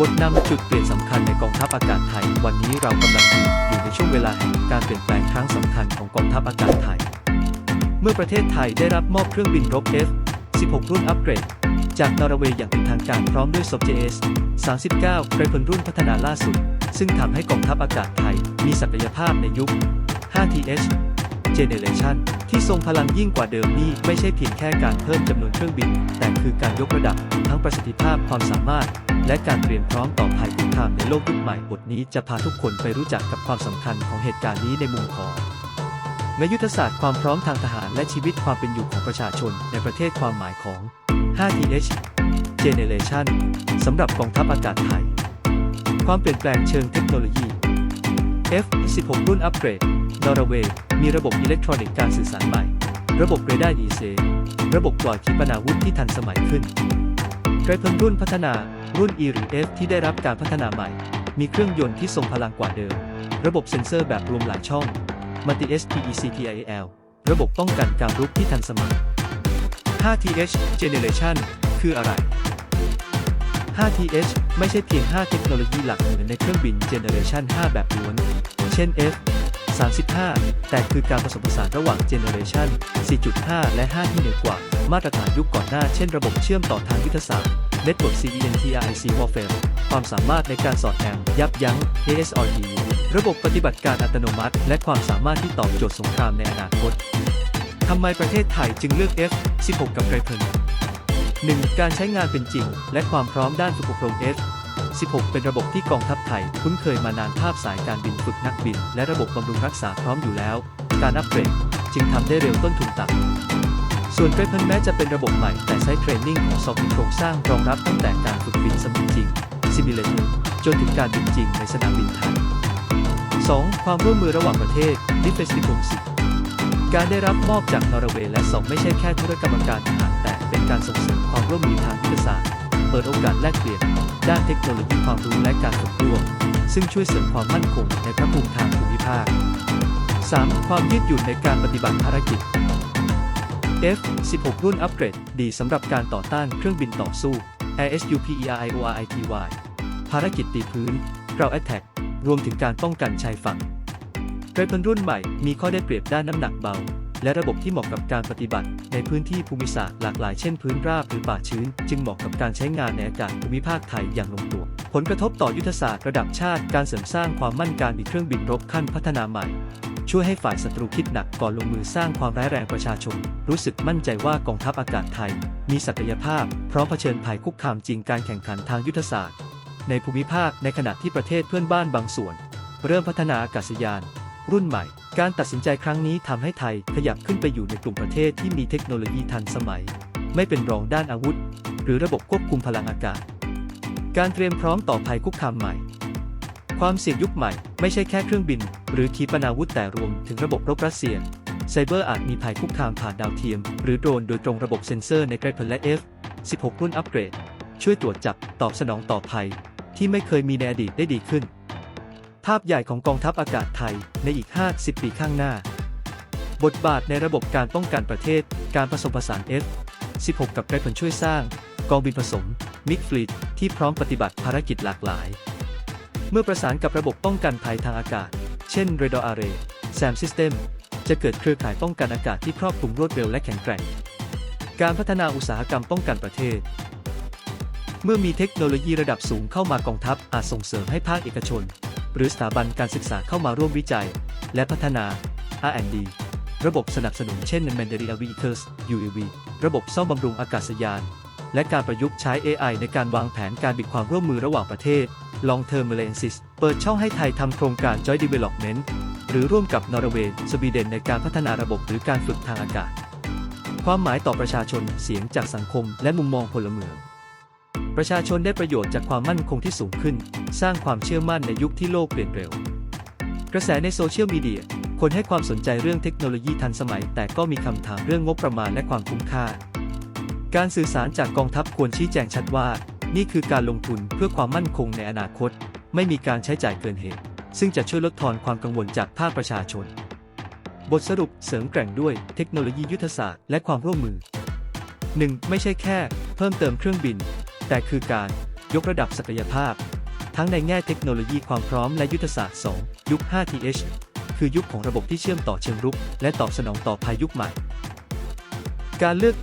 บทนำจุดเปลี่ยนสำคัญในกองทัพอากาศไทย วันนี้เรากำลังอยู่อยู่ในช่วงเวลาแห่งการเปลี่ยนแปลงครั้งสำคัญของกองทัพอากาศไทย เมื่อประเทศไทยได้รับมอบเครื่องบินรบ F-16 รุ่นอัปเกรด จากนอร์เวย์อย่างเป็นทางการพร้อมด้วย SOFJS 39ไกรพลรุ่นพัฒนาล่าสุด ซึ่งทำให้กองทัพอากาศไทยมีศักยภาพในยุค 5TH Generation ที่ทรงพลังยิ่งกว่าเดิมนี่ไม่ใช่เพียงแค่การเพิ่มจำนวนเครื่องบิน แต่คือการยกระดับทั้งประสิทธิภาพความสามารถ และการเตรียมพร้อมต่อภัยคุกคามในโลกยุคใหม่บทนี้จะพาทุกคนไปรู้จักกับความสำคัญของเหตุการณ์นี้ในมุมของในยุทธศาสตร์ความพร้อมทางทหารและชีวิตความเป็นอยู่ของประชาชนในประเทศความหมายของ 5TH Generation สำหรับกองทัพอากาศไทย ความเปลี่ยนแปลงเชิงเทคโนโลยี F-16 รุ่นอัปเกรด นอร์เวย์ มีระบบอิเล็กทรอนิกส์การสื่อสารใหม่ ระบบเรดาร์ดีเซระบบปล่อยขีปนาวุธที่ทันสมัยขึ้นไกรเพลรุ่นพัฒนา รุ่น E หรือ F ที่ได้รับการพัฒนาใหม่ มีเครื่องยนต์ที่ทรงพลังกว่าเดิม ระบบเซ็นเซอร์แบบรวมหลายช่อง Multi SPECTIAL ระบบป้องกันการรุกที่ทันสมัย 5TH Generation คืออะไร 5TH ไม่ใช่เพียง 5 เทคโนโลยีหลักเหมือนในเครื่องบิน Generation 5 แบบล้วน เช่น F 35 แต่คือการผสมผสานระหว่าง Generation 4.5 และ 5 ที่เหนือกว่า มาตรฐานยุคก่อนหน้า เช่นระบบเชื่อมต่อทางยุทธศาสตร์ Network CENTRIC Warfare ความสามารถในการสอดแนมยับยั้ง ASRT ระบบปฏิบัติการอัตโนมัติ และความสามารถที่ตอบโจทย์สงครามในอนาคตทำไมประเทศไทยจึงเลือก F16 กับไกรพล 1. การใช้งานเป็นจริง และความพร้อมด้านฝึกอบรม F 16 เป็นระบบที่กองทัพไทย คุ้นเคยมานานภาพสายการบินฝึกนักบิน และระบบบำรุงรักษาพร้อมอยู่แล้ว การอัปเกรดจึงทำได้เร็วต้นทุนต่ำ ส่วนไกรพลแม้จะเป็นระบบใหม่ แต่ใช้เทรนนิ่งของซอฟต์โครงสร้างรองรับตั้งแต่การฝึกบินสมจริงซิมิเลเตอร์จนถึงการบินจริงในสนามบินไทย 2. ความร่วมมือระหว่างประเทศ Defense Diplomacy การได้รับมอบจากนอร์เวย์และสองไม่ใช่แค่ธุรกรรมการทหารแต่เป็นการส่งเสริมความร่วมมือทางยุทธศาสตร์เปิดโอกาสแลกเปลี่ยน ด้านเทคโนโลยีความรู้และการฝึกร่วม ซึ่งช่วยเสริมความมั่นคงในพระภูมิทางภูมิภาค 3. ความยืดหยุ่นในการปฏิบัติภารกิจ F-16 รุ่นอัปเกรด ดีสำหรับการต่อต้านเครื่องบินต่อสู้ ASUPERIORITY ภารกิจตีพื้น Ground Attack รวมถึงการป้องกันชายฝั่งไกรพลรุ่นใหม่มีข้อได้เปรียบด้านน้ำหนักเบา และระบบที่เหมาะกับการปฏิบัติ ในพื้นที่ภูมิศาสตร์หลากหลายเช่นพื้นราบหรือป่าชื้น จึงเหมาะกับการใช้งานในอากาศภูมิภาคไทยอย่างลงตัว ผลกระทบต่อยุทธศาสตร์ระดับชาติ การเสริมสร้างความมั่นการมีเครื่องบินรบขั้นพัฒนาใหม่ ช่วยให้ฝ่ายศัตรูคิดหนักก่อนลงมือสร้างความร้ายแรงประชาชน รู้สึกมั่นใจว่ากองทัพอากาศไทย มีศักยภาพ พร้อมเผชิญภัยคุกคามจริงการแข่งขันทางยุทธศาสตร์ ในภูมิภาคในขณะที่ประเทศเพื่อนบ้านบางส่วน เริ่มพัฒนาอากาศยาน รุ่นใหม่ การตัดสินใจครั้งนี้ทำให้ไทยขยับขึ้นไปอยู่ในกลุ่มประเทศที่มีเทคโนโลยีทันสมัย ไม่เป็นรองด้านอาวุธ หรือระบบควบคุมพลังอากาศ การเตรียมพร้อมต่อภัยคุกคามใหม่ ความเสี่ยงยุคใหม่ไม่ใช่แค่เครื่องบิน หรือขีปนาวุธแต่รวมถึงระบบรบรัสเซียไซเบอร์อาจมีภัยคุกคามผ่านดาวเทียม หรือโดรนโดยตรงระบบเซ็นเซอร์ในไกรพลและ F 16 รุ่นอัปเกรด ช่วยตรวจจับตอบสนองต่อภัย ที่ไม่เคยมีในอดีตได้ดีขึ้น ภาพใหญ่ของกองทัพอากาศไทยในอีก 50 ปีข้างหน้า บทบาทในระบบการป้องกันประเทศ การผสมผสาน F 16 กับไกรพลช่วยสร้าง กองบินผสมมิกฟลีดที่พร้อมปฏิบัติภารกิจหลากหลาย เมื่อประสานกับระบบป้องกันภัยทางอากาศ เช่น Radar Array SAM System จะเกิดเครือข่ายป้องกันอากาศที่ครอบคลุมรวดเร็วและแข็งแกร่ง การพัฒนาอุตสาหกรรมป้องกันประเทศ เมื่อมีเทคโนโลยีระดับสูงเข้ามากองทัพอาจส่งเสริมให้ภาคเอกชน หรือสถาบันการศึกษาเข้ามาร่วมวิจัย และพัฒนา R&D ระบบสนับสนุนเช่น Mandarin Vehicles UAV ระบบซ่อมบำรุงอากาศยาน และการประยุกต์ใช้ AI ในการวางแผนการบิดความร่วมมือระหว่างประเทศ Long Term Alliances เปิดช่องให้ไทยทำโครงการ Joint Development หรือร่วมกับนอร์เวย์ สวีเดนในการพัฒนาระบบหรือการฝึกทางอากาศ ความหมายต่อประชาชน เสียงจากสังคม และมุมมองพลเมือง ประชาชนได้ประโยชน์จากความมั่นคงที่สูงขึ้น สร้างความเชื่อมั่นในยุคที่โลกเปลี่ยนเร็ว กระแสในโซเชียลมีเดีย คนให้ความสนใจเรื่องเทคโนโลยีทันสมัย แต่ก็มีคำถามเรื่องงบประมาณและความคุ้มค่า การสื่อสารจากกองทัพควรชี้แจงชัดว่า นี่คือการลงทุนเพื่อความมั่นคงในอนาคต ไม่มีการใช้จ่ายเกินเหตุ ซึ่งจะช่วยลดทอนความกังวลจากภาคประชาชน บทสรุปเสริมแกร่งด้วยเทคโนโลยียุทธศาสตร์และความร่วมมือ 1. ไม่ใช่แค่ เพิ่มเติมเครื่องบิน แต่คือการยกระดับศักยภาพ ทั้งในแง่เทคโนโลยีความพร้อมและยุทธศาสตร์ 2 ยุค 5TH คือยุคของระบบที่เชื่อมต่อเชิงรุก และตอบสนองต่อพายุคใหม่ การเลือก